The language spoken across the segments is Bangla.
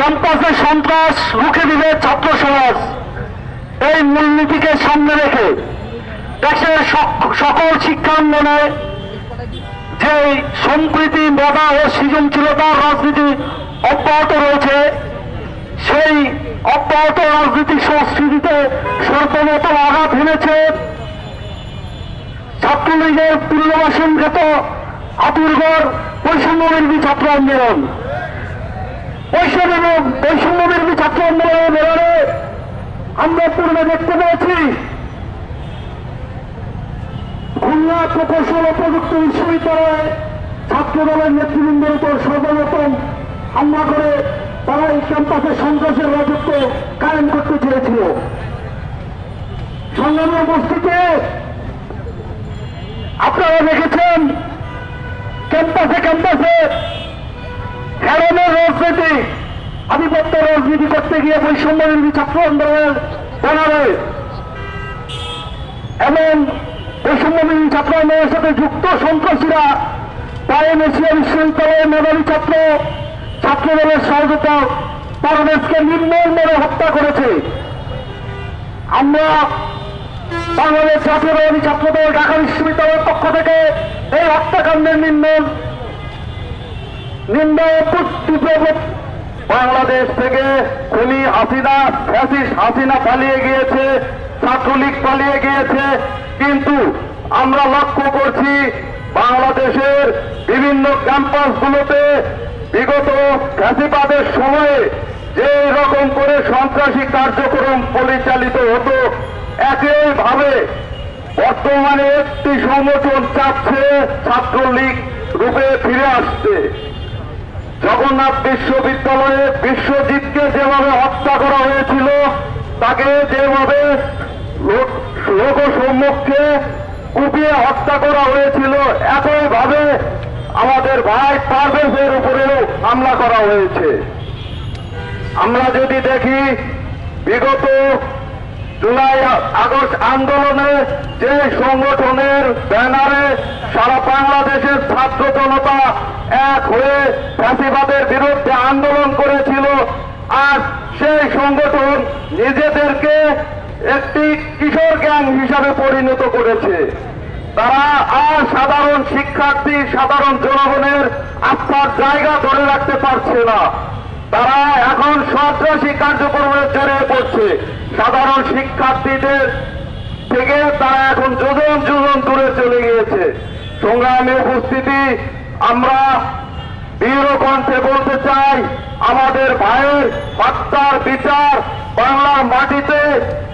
ক্যাম্পাসে সন্ত্রাস রুখে দিবে ছাত্র সমাজ। এই মূলনীতিকে সামনে রেখে দেশের সক- সকল শিক্ষাঙ্গনে যে সম্প্রীতি মেধা ও সৃজনশীলতার রাজনীতি অব্যাহত রয়েছে, সেই অব্যাহত রাজনৈতিক সংস্কৃতিতে সর্বমতম আঘাত হেনেছে ছাত্রলীগের পুনর্বাসনগত আতুরগড় বৈষম্য বিরোধী ছাত্র আন্দোলন। বৈষম্য বৈষম্য বিরোধী ছাত্র আন্দোলনের বেড়ারে আমরা পূর্বে দেখতে পেয়েছি। খুলনা প্রকৌশল ও প্রযুক্তি বিশ্ববিদ্যালয়ে ছাত্র দলের নেতৃবৃন্দের উপর সর্বপ্রথম হামলা করে তারা এই ক্যাম্পাসে সন্ত্রাসের রাজত্ব কায়েম করতে চেয়েছিল। সংগ্রামী উপস্থিতি। আপনারা দেখেছেন, ক্যাম্পাসে ক্যাম্পাসে হেরনের রাজনীতি আধিপত্য রাজনীতি করতে গিয়ে বৈষম্য বিরোধী ছাত্র আন্দোলনের ব্যানারে এবং বৈষম্য ছাত্র আন্দোলনের সাথে যুক্ত সন্ত্রাসীরা প্রায় এশিয়া বিশ্ববিদ্যালয়ের মেধাবী ছাত্র ছাত্র দলের সহযোগিতা পারভেজকে নির্মল মেরে হত্যা করেছে। আমরা বাংলাদেশ জাতীয়তাবাদী ছাত্র দল ঢাকা বিশ্ববিদ্যালয়ের পক্ষ থেকে এই হত্যাকাণ্ডের নির্মল তীব্র বাংলাদেশ থেকে খুনি হাসিনা, ফ্যাসিস্ট হাসিনা পালিয়ে গিয়েছে, ছাত্রলীগ পালিয়ে গিয়েছে। কিন্তু আমরা লক্ষ্য করছি বাংলাদেশের বিভিন্ন ক্যাম্পাসগুলোতে বিগত ফ্যাসিবাদের সময়ে যে রকম করে সন্ত্রাসী কার্যক্রম পরিচালিত হতো, একইভাবে বর্তমানে একটি সংগঠন চাচ্ছে ছাত্রলীগ রূপে ফিরে আসতে। জগন্নাথ বিশ্ববিদ্যালয়ে বিশ্বজিৎকে যেভাবে হত্যা করা হয়েছিল, তাকে যেভাবে লোক- সম্মুখে কুপিয়ে হত্যা করা হয়েছিল, একইভাবে আমাদের ভাই পারভেজের উপরেও হামলা করা হয়েছে। আমরা যদি দেখি, বিগত জুলাই, আগস্ট আন্দোলনে যে সংগঠনের ব্যানারে সারা বাংলাদেশের ছাত্র জনতা এক হয়ে ফ্যাসিবাদের বিরুদ্ধে আন্দোলন করেছিল, আর সেই সংগঠন নিজেদেরকে একটি কিশোর গ্যাং হিসাবে পরিণত করেছে। তারা আর সাধারণ শিক্ষার্থী, সাধারণ জনগণের আস্থার জায়গা ধরে রাখতে পারছে না। তারা এখন সন্ত্রাসী কার্যক্রমের জড়িয়ে সাধারণ শিক্ষার্থীদের থেকে তারা এখন যোজন যোজন দূরে চলে গিয়েছে। সংগ্রামী উপস্থিতি, আমরা দৃঢ় বলতে চাই, আমাদের ভাইয়ের হত্যার বিচার বাংলার মাটিতে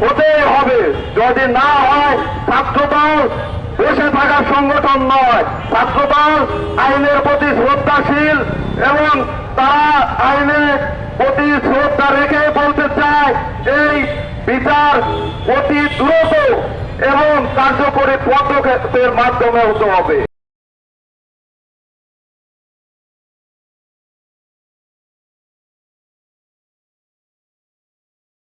হতেই হবে। যদি না হয়, ছাত্রদল বসে থাকা সংগঠন নয়। ছাত্রদল আইনের প্রতি শ্রদ্ধাশীল এবং তারা আইনের প্রতি শ্রদ্ধা রেখে বলতে চায় এই বিচার অতি দ্রুত এবং কার্যকরী পদক্ষেপের মাধ্যমে হতে হবে।